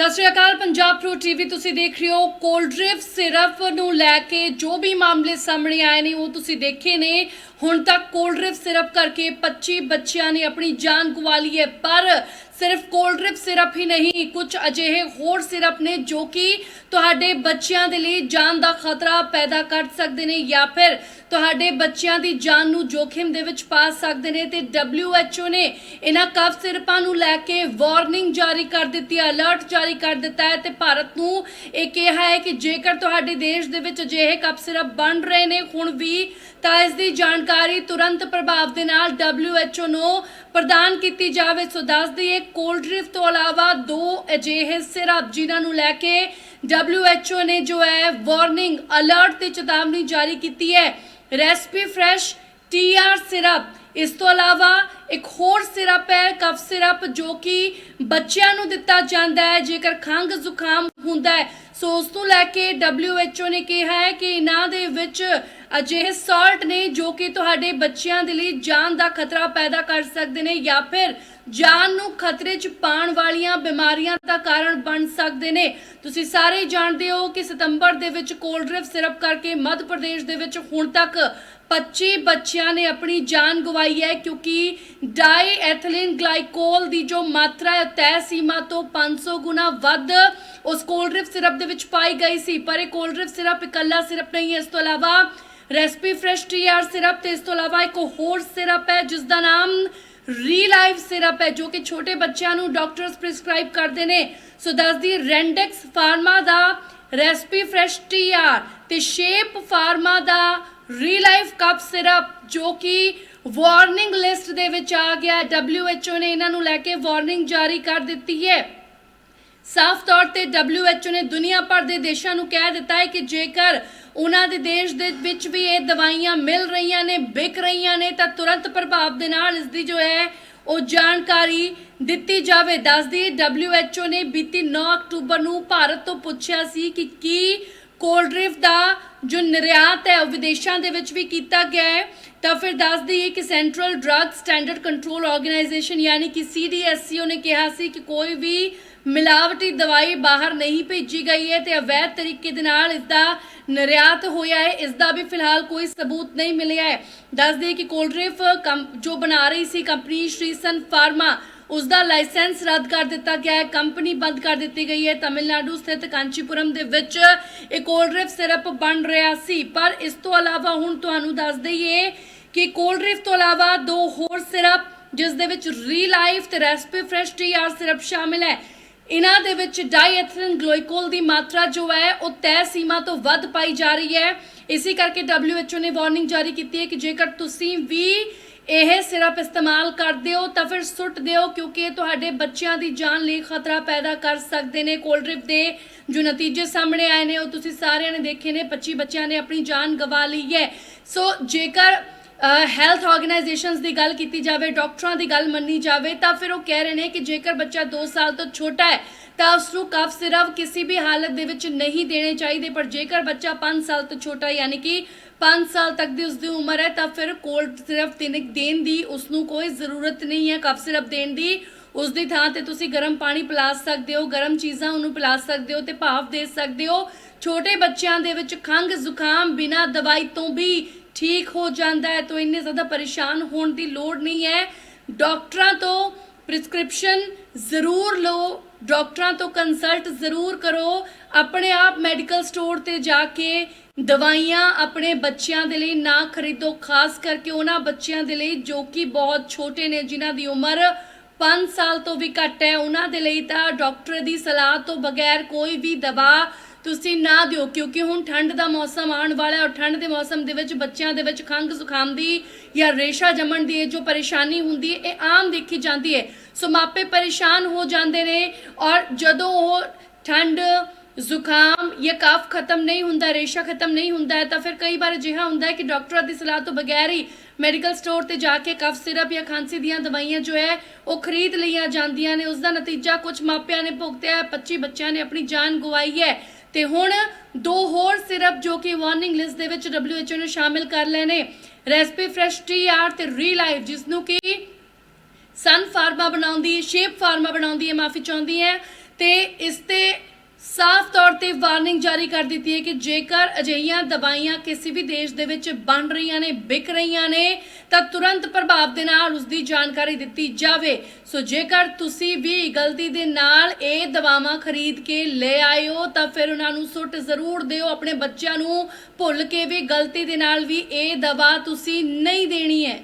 ਸਤਿ ਸ਼੍ਰੀ ਅਕਾਲ, ਪੰਜਾਬ ਪ੍ਰੋ ਟੀਵੀ ਤੁਸੀਂ ਦੇਖ ਰਹੇ ਹੋ ਕੋਲਡ ਡਰਿੰਕ ਸਿਰਫ ਨੂੰ ਲੈ ਕੇ ਜੋ ਵੀ ਮਾਮਲੇ ਸਾਹਮਣੇ ਆਏ ਨੇ, ਉਹ ਤੁਸੀਂ ਦੇਖੇ ਨੇ। ਹੁਣ ਤੱਕ ਕੋਲਡ ਡਰਿੰਕ ਸਿਰਪ ਕਰਕੇ 25 ਬੱਚਿਆਂ ਨੇ ਆਪਣੀ ਜਾਨ ਗਵਾ ਲਈ ਹੈ, ਪਰ ਸਿਰਫ ਕੋਲਡ ਡਰਿੰਕ ਸਿਰਪ ਹੀ ਨਹੀਂ, ਕੁਝ ਅਜਿਹੇ ਹੋਰ ਸਿਰਪ ਨੇ ਜੋ ਕਿ ਤੁਹਾਡੇ ਬੱਚਿਆਂ ਦੇ ਲਈ ਜਾਨ ਦਾ ਖਤਰਾ ਪੈਦਾ ਕਰ ਸਕਦੇ ਨੇ ਜਾਂ ਫਿਰ ਤੁਹਾਡੇ ਬੱਚਿਆਂ ਦੀ ਜਾਨ ਨੂੰ ਜੋਖਿਮ ਦੇ ਵਿੱਚ ਪਾ ਸਕਦੇ ਨੇ। ਤੇ WHO ਨੇ ਇਹਨਾਂ ਕਫ ਸਿਰਪਾਂ ਨੂੰ ਲੈ ਕੇ ਵਾਰਨਿੰਗ ਜਾਰੀ ਕਰ ਦਿੱਤੀ ਹੈ, ਅਲਰਟ ਜਾਰੀ ਕਰ ਦਿੱਤਾ ਹੈ ਤੇ ਭਾਰਤ ਨੂੰ ਇਹ ਕਿਹਾ ਹੈ ਕਿ ਜੇਕਰ ਤੁਹਾਡੇ ਦੇਸ਼ ਦੇ ਵਿੱਚ ਅਜਿਹੇ ਕਫ ਸਿਰਪ ਬਣ ਰਹੇ ਨੇ, ਹੁਣ ਵੀ ਤਾਂ ਇਸ ਦੀ ਜਾਣਕਾਰੀ ਤੁਰੰਤ ਪ੍ਰਭਾਵ ਦੇ ਨਾਲ WHO ਨੂੰ ਪ੍ਰਦਾਨ ਕੀਤੀ ਜਾਵੇ। ਸੋ ਦੱਸ ਦਈਏ, ਕੋਲਡ ਡਰਿੰਕ ਤੋਂ ਇਲਾਵਾ ਦੋ ਅਜਿਹੇ ਸਿਰਪ ਜਿਨ੍ਹਾਂ ਨੂੰ ਲੈ ਕੇ WHO ਨੇ ਜੋ ਹੈ ਵਾਰਨਿੰਗ ਅਲਰਟ ਤੇ ਚੇਤਾਵਨੀ ਜਾਰੀ ਕੀਤੀ ਹੈ। Respifresh T R syrup. ਇਸ ਤੋਂ ਇਲਾਵਾ ਇੱਕ ਹੋਰ ਸਿਰਪ ਹੈ, ਕਫ ਸਿਰਪ, ਜੋ ਕਿ ਬੱਚਿਆਂ ਨੂੰ ਦਿੱਤਾ ਜਾਂਦਾ ਹੈ, ਜੇਕਰ ਖੰਘ ਜ਼ੁਕਾਮ ਹੁੰਦਾ ਹੈ। ਸੋ ਉਸ ਤੋਂ ਲੈ ਕੇ WHO ਨੇ ਕਿਹਾ ਹੈ ਕਿ ਇਹਨਾਂ ਦੇ ਵਿੱਚ ਅਜਿਹੇ ਸਾਲਟ ਨੇ ਜੋ ਕਿ ਤੁਹਾਡੇ ਬੱਚਿਆਂ ਦੇ ਲਈ ਜਾਨ ਦਾ ਖਤਰਾ ਪੈਦਾ ਕਰ ਸਕਦੇ ਨੇ ਜਾਂ ਫਿਰ ਜਾਨ ਨੂੰ ਖਤਰੇ 'ਚ ਪਾਉਣ ਵਾਲੀਆਂ ਬਿਮਾਰੀਆਂ ਦਾ ਕਾਰਨ ਬਣ ਸਕਦੇ ਨੇ। ਤੁਸੀਂ ਸਾਰੇ ਜਾਣਦੇ ਹੋ ਕਿ ਸਤੰਬਰ ਦੇ ਵਿੱਚ ਕੋਲਡ ਡਰਿੰਕ ਸਿਰਪ ਕਰਕੇ ਮੱਧ ਪ੍ਰਦੇਸ਼ ਦੇ ਵਿੱਚ ਹੁਣ ਤੱਕ 25 ਬੱਚਿਆਂ ਨੇ ਆਪਣੀ ਜਾਨ ਗਵਾਈ ਹੈ ਕਿਉਂਕਿ ਡਾਈ ਐਥਿਲੀਨ ਗਲਾਈਕੋਲ ਦੀ ਜੋ ਮਾਤਰਾ ਹੈ ਤੈਅ ਸੀਮਾ ਤੋਂ 500 ਗੁਣਾ ਵੱਧ ਉਸ ਕੋਲਡ ਡਰਿੰਕ ਸਿਰਪ ਦੇ ਵਿੱਚ ਪਾਈ ਗਈ ਸੀ। ਪਰ ਇਹ ਕੋਲਡ ਡਰਿੰਕ ਸਿਰਪ ਇਕੱਲਾ ਸਿਰਪ ਨਹੀਂ ਹੈ। ਇਸ ਤੋਂ ਇਲਾਵਾ ਰੈਸਪੀ ਫਰੈਸ਼ ਟੀਆਰ ਸਿਰਪ ਤੇ ਇਸ ਤੋਂ ਇਲਾਵਾ ਇੱਕ ਹੋਰ ਸਿਰਪ ਹੈ ਜਿਸ ਦਾ ਨਾਮ ਰੀਲਾਈਵ ਸਿਰਪ ਹੈ, ਜੋ ਕਿ ਛੋਟੇ ਬੱਚਿਆਂ ਨੂੰ ਡਾਕਟਰਸ ਪ੍ਰਿਸਕ੍ਰਾਈਬ ਕਰਦੇ ਨੇ ਸੋ ਦੱਸਦੀ, ਰੈਂਡੈਕਸ ਫਾਰਮਾ ਦਾ ਰੈਸਪੀ ਫਰੈਸ਼ ਟੀਆਰ ਤੇ ਸ਼ੇਪ ਫਾਰਮਾ ਦਾ ਰੀਲਾਈਫ ਕੱਪ ਸਿਰਪ, ਜੋ ਕਿ ਵਾਰਨਿੰਗ ਲਿਸਟ ਦੇ ਵਿੱਚ ਆ ਗਿਆ ਹੈ। WHO ਨੇ ਇਹਨਾਂ ਨੂੰ ਲੈ ਕੇ ਵਾਰਨਿੰਗ ਜਾਰੀ ਕਰ ਦਿੱਤੀ ਹੈ ਸਾਫ਼ ਤੌਰ ਤੇ WHO ਨੇ ਦੁਨੀਆ ਭਰ ਦੇ ਦੇਸ਼ਾਂ ਨੂੰ ਕਹਿ ਦਿੱਤਾ ਹੈ ਕਿ ਜੇਕਰ ਉਹਨਾਂ ਦੇ ਦੇਸ਼ ਦੇ ਵਿੱਚ ਵੀ ਇਹ ਦਵਾਈਆਂ ਮਿਲ ਰਹੀਆਂ ਨੇ, ਵਿਕ ਰਹੀਆਂ ਨੇ, ਤਾਂ ਤੁਰੰਤ ਪ੍ਰਭਾਵ ਦੇ ਨਾਲ ਇਸ ਦੀ ਜੋ ਹੈ, ਉਹ ਜਾਣਕਾਰੀ ਦਿੱਤੀ ਜਾਵੇ। ਦੱਸਦੀ WHO ਨੇ ਬੀਤੀ 9 ਅਕਤੂਬਰ ਨੂੰ ਭਾਰਤ ਤੋਂ ਪੁੱਛਿਆ ਸੀ ਕਿ ਕੀ ਕੋਲਡ ਡਰਿੰਕ ਦਾ ਜੋ ਨਿਰਯਾਤ ਹੈ, ਉਹ ਵਿਦੇਸ਼ਾਂ ਦੇ ਵਿੱਚ ਵੀ ਕੀਤਾ ਗਿਆ ਹੈ। ਤਾਂ ਫਿਰ ਦੱਸ ਦਈਏ ਕਿ central drug standard control organisation ਯਾਨੀ ਕਿ C D S C O ਨੇ ਕਿਹਾ ਸੀ ਕਿ ਕੋਈ ਵੀ ਮਿਲਾਵਟੀ ਦਵਾਈ ਬਾਹਰ ਨਹੀਂ ਭੇਜੀ ਗਈ ਹੈ ਤੇ ਅਵੈਧ ਤਰੀਕੇ ਦੇ ਨਾਲ ਇਸ ਦਾ ਨਿਰਯਾਤ ਹੋਇਆ ਹੈ। ਇਸ ਦਾ ਵੀ ਫਿਲਹਾਲ ਕੋਈ ਸਬੂਤ ਨਹੀਂ ਮਿਲਿਆ ਹੈ। ਦੱਸ ਦਈਏ ਕਿ ਕੋਲਡ੍ਰਿਫ ਕੰਪ- ਜੋ ਬਣਾ ਰਹੀ ਸੀ ਕੰਪਨੀ ਸ਼੍ਰੀਸਨ ਫਾਰਮਾ ਉਸ ਦਾ ਲਾਇਸੈਂਸ ਰੱਦ ਕਰ ਦਿੱਤਾ ਗਿਆ ਹੈ, ਕੰਪਨੀ ਬੰਦ ਕਰ ਦਿੱਤੀ ਗਈ ਹੈ। ਤਮਿਲਨਾਡੂ ਸਥਿਤ ਕਾਂਚੀਪੁਰਮ ਦੇ ਵਿੱਚ ਇਹ ਕੋਲਡ ਡਰਿੰਕ ਸਿਰਪ ਬਣ ਰਿਹਾ ਸੀ। ਪਰ ਇਸ ਤੋਂ ਇਲਾਵਾ ਹੁਣ ਤੁਹਾਨੂੰ ਦੱਸ ਦਈਏ ਕਿ ਕੋਲਡ ਡਰਿੰਕ ਤੋਂ ਇਲਾਵਾ ਦੋ ਹੋਰ ਸਿਰਪ, ਜਿਸ ਦੇ ਵਿੱਚ ਰੀਲਾਈਫ ਤੇ recipe fresh T R syrup ਸ਼ਾਮਿਲ ਹੈ। ਇਹਨਾਂ ਦੇ ਵਿੱਚ ਡਾਈਐਥਿਲੀਨ ਗਲਾਈਕੋਲ ਦੀ ਮਾਤਰਾ ਜੋ ਹੈ, ਉਹ ਤੈਅ ਸੀਮਾ ਤੋਂ ਵੱਧ ਪਾਈ ਜਾ ਰਹੀ ਹੈ। ਇਸੇ ਕਰਕੇ WHO ਨੇ ਵਾਰਨਿੰਗ ਜਾਰੀ ਕੀਤੀ ਹੈ ਕਿ ਜੇਕਰ ਤੁਸੀਂ ਵੀ ਇਹ ਸਿਰਪ ਇਸਤੇਮਾਲ ਕਰਦੇ ਹੋ ਤਾਂ ਫਿਰ ਸੁੱਟ ਦਿਓ, ਕਿਉਂਕਿ ਇਹ ਤੁਹਾਡੇ ਬੱਚਿਆਂ ਦੀ ਜਾਨ ਲਈ ਖਤਰਾ ਪੈਦਾ ਕਰ ਸਕਦੇ ਨੇ। ਕੋਲਡ ਡਰਿੰਕ ਦੇ ਜੋ ਨਤੀਜੇ ਸਾਹਮਣੇ ਆਏ ਨੇ, ਉਹ ਤੁਸੀਂ ਸਾਰਿਆਂ ਨੇ ਦੇਖੇ ਨੇ 25 ਬੱਚਿਆਂ ਨੇ ਆਪਣੀ ਜਾਨ ਗਵਾ ਲਈ ਹੈ। ਸੋ ਜੇਕਰ ਹੈਲਥ ਆਰਗੇਨਾਈਜੇਸ਼ਨਸ ਦੀ ਗੱਲ ਕੀਤੀ ਜਾਵੇ ਡਾਕਟਰਾਂ ਦੀ ਗੱਲ ਮੰਨੀ ਜਾਵੇ, ਤਾਂ ਫਿਰ ਉਹ ਕਹਿ ਰਹੇ ਨੇ ਕਿ ਜੇਕਰ ਬੱਚਾ 2 ਸਾਲ ਤੋਂ ਛੋਟਾ ਹੈ, ਤਾਂ ਉਸ ਨੂੰ ਕਫ ਸਿਰਪ ਕਿਸੇ ਵੀ ਹਾਲਤ ਦੇ ਵਿੱਚ ਨਹੀਂ ਦੇਣੇ ਚਾਹੀਦੇ, ਪਰ ਜੇਕਰ ਬੱਚਾ 5 ਸਾਲ ਤੋਂ ਛੋਟਾ ਯਾਨੀ ਕਿ 5 ਸਾਲ ਤੱਕ ਦੀ ਉਸ ਦੀ ਉਮਰ ਹੈ, ਤਾਂ ਫਿਰ ਕੋਲਡ ਸਿਰਪ ਦੇਣ ਦੇਣ ਦੀ ਉਸ ਨੂੰ ਕੋਈ ਜ਼ਰੂਰਤ ਨਹੀਂ ਹੈ, ਕਫ ਸਿਰਪ ਦੇਣ ਦੀ ਉਸ ਦੀ ਥਾਂ ਤੇ ਤੁਸੀਂ ਗਰਮ ਪਾਣੀ ਪਿਲਾ ਸਕਦੇ ਹੋ, ਗਰਮ ਚੀਜ਼ਾਂ ਉਹਨੂੰ ਪਿਲਾ ਸਕਦੇ ਹੋ ਤੇ ਭਾਫ ਦੇ ਸਕਦੇ ਹੋ। ਛੋਟੇ ਬੱਚਿਆਂ ਦੇ ਵਿੱਚ ਖੰਘ ਜ਼ੁਕਾਮ ਬਿਨਾਂ ਦਵਾਈ ਤੋਂ ਵੀ ਠੀਕ ਹੋ ਜਾਂਦਾ ਹੈ, ਤਾਂ ਇੰਨੇ ਜ਼ਿਆਦਾ ਪਰੇਸ਼ਾਨ ਹੋਣ ਦੀ ਲੋੜ ਨਹੀਂ ਹੈ। ਡਾਕਟਰਾਂ ਤੋਂ ਪ੍ਰਿਸਕ੍ਰਿਪਸ਼ਨ ਜ਼ਰੂਰ ਲਓ, ਡਾਕਟਰਾਂ ਤੋਂ ਕੰਸਲਟ ਜ਼ਰੂਰ ਕਰੋ। ਆਪਣੇ ਆਪ ਮੈਡੀਕਲ ਸਟੋਰ ਤੇ ਜਾ ਕੇ ਦਵਾਈਆਂ ਆਪਣੇ ਬੱਚਿਆਂ ਦੇ ਲਈ ਨਾ ਖਰੀਦੋ, ਖਾਸ ਕਰਕੇ ਉਹਨਾਂ ਬੱਚਿਆਂ ਦੇ ਲਈ ਜੋ ਕਿ ਬਹੁਤ ਛੋਟੇ ਨੇ, ਜਿਨ੍ਹਾਂ ਦੀ ਉਮਰ 5 ਸਾਲ ਤੋਂ ਵੀ ਘੱਟ ਹੈ। ਉਹਨਾਂ ਦੇ ਲਈ ਤਾਂ ਡਾਕਟਰ ਦੀ ਸਲਾਹ ਤੋਂ ਬਗੈਰ ਕੋਈ ਵੀ ਦਵਾ ਤੁਸੀਂ ਨਾ ਦਿਓ, ਕਿਉਂਕਿ ਹੁਣ ਠੰਡ ਦਾ ਮੌਸਮ ਆਉਣ ਵਾਲਾ ਹੈ ਔਰ ਠੰਡ ਦੇ ਮੌਸਮ ਦੇ ਵਿੱਚ ਬੱਚਿਆਂ ਦੇ ਵਿੱਚ ਖੰਘ ਜ਼ੁਕਾਮ ਦੀ ਜਾਂ ਰੇਸ਼ਾ ਜੰਮਣ ਦੀ ਜੋ ਪਰੇਸ਼ਾਨੀ ਹੁੰਦੀ ਹੈ, ਇਹ ਆਮ ਦੇਖੀ ਜਾਂਦੀ ਹੈ। ਸੋ ਮਾਪੇ ਪਰੇਸ਼ਾਨ ਹੋ ਜਾਂਦੇ ਨੇ ਔਰ ਜਦੋਂ ਉਹ ਠੰਡ, ਜ਼ੁਕਾਮ ਜਾਂ ਕਫ ਖਤਮ ਨਹੀਂ ਹੁੰਦਾ, ਰੇਸ਼ਾ ਖਤਮ ਨਹੀਂ ਹੁੰਦਾ ਹੈ, ਤਾਂ ਫਿਰ ਕਈ ਵਾਰ ਅਜਿਹਾ ਹੁੰਦਾ ਹੈ ਕਿ ਡਾਕਟਰਾਂ ਦੀ ਸਲਾਹ ਤੋਂ ਬਗੈਰ ਹੀ ਮੈਡੀਕਲ ਸਟੋਰ ਤੇ ਜਾ ਕੇ ਕਫ ਸਿਰਪ ਜਾਂ ਖਾਂਸੀ ਦੀਆਂ ਦਵਾਈਆਂ ਜੋ ਹੈ, ਉਹ ਖਰੀਦ ਲਈਆਂ ਜਾਂਦੀਆਂ ਨੇ। ਉਸ ਦਾ ਨਤੀਜਾ ਕੁਝ ਮਾਪਿਆਂ ਨੇ ਭੁਗਤਿਆ ਹੈ 25 ਬੱਚਿਆਂ ਨੇ ਆਪਣੀ ਜਾਨ ਗਵਾਈ ਹੈ। ਤੇ ਹੁਣ ਦੋ ਹੋਰ ਸਿਰਪ ਜੋ ਕਿ ਵਾਰਨਿੰਗ ਲਿਸਟ ਦੇ ਵਿੱਚ WHO ਨੇ ਸ਼ਾਮਿਲ ਕਰ ਲਏ ਨੇ। ਰੈਸਪੀ ਫਰੈਸ਼ ਟੀਆਰ ਤੇ ਰੀਲਾਈਵ ਜਿਸ ਨੂੰ ਕਿ ਸਨ ਫਾਰਮਾ ਬਣਾਉਂਦੀ ਹੈ ਸ਼ੇਪ ਫਾਰਮਾ ਬਣਾਉਂਦੀ ਹੈ, ਮਾਫੀ ਚਾਹੁੰਦੀ ਹੈ। ਤੇ ਇਸ ਤੇ ਸਾਫ਼ ਤੌਰ ਤੇ ਵਾਰਨਿੰਗ ਜਾਰੀ ਕਰ ਦਿੱਤੀ ਹੈ ਕਿ ਜੇਕਰ ਅਜਿਹੀਆਂ ਦਵਾਈਆਂ ਕਿਸੇ ਵੀ ਦੇਸ਼ ਦੇ ਵਿੱਚ ਬਣ ਰਹੀਆਂ ਨੇ, ਵਿਕ ਰਹੀਆਂ ਨੇ, ਤਾਂ ਤੁਰੰਤ ਪ੍ਰਭਾਵ ਦੇ ਨਾਲ ਉਸ ਦੀ ਜਾਣਕਾਰੀ ਦਿੱਤੀ ਜਾਵੇ। ਸੋ ਜੇਕਰ ਤੁਸੀਂ ਵੀ ਗਲਤੀ ਦੇ ਨਾਲ ਇਹ ਦਵਾਵਾਂ ਖਰੀਦ ਕੇ ਲੈ ਆਏ ਹੋ, ਤਾਂ ਫਿਰ ਉਹਨਾਂ ਨੂੰ ਸੁੱਟ ਜ਼ਰੂਰ ਦਿਓ। ਆਪਣੇ ਬੱਚਿਆਂ ਨੂੰ ਭੁੱਲ ਕੇ ਵੀ ਗਲਤੀ ਦੇ ਨਾਲ ਵੀ ਇਹ ਦਵਾ ਤੁਸੀਂ ਨਹੀਂ ਦੇਣੀ ਹੈ।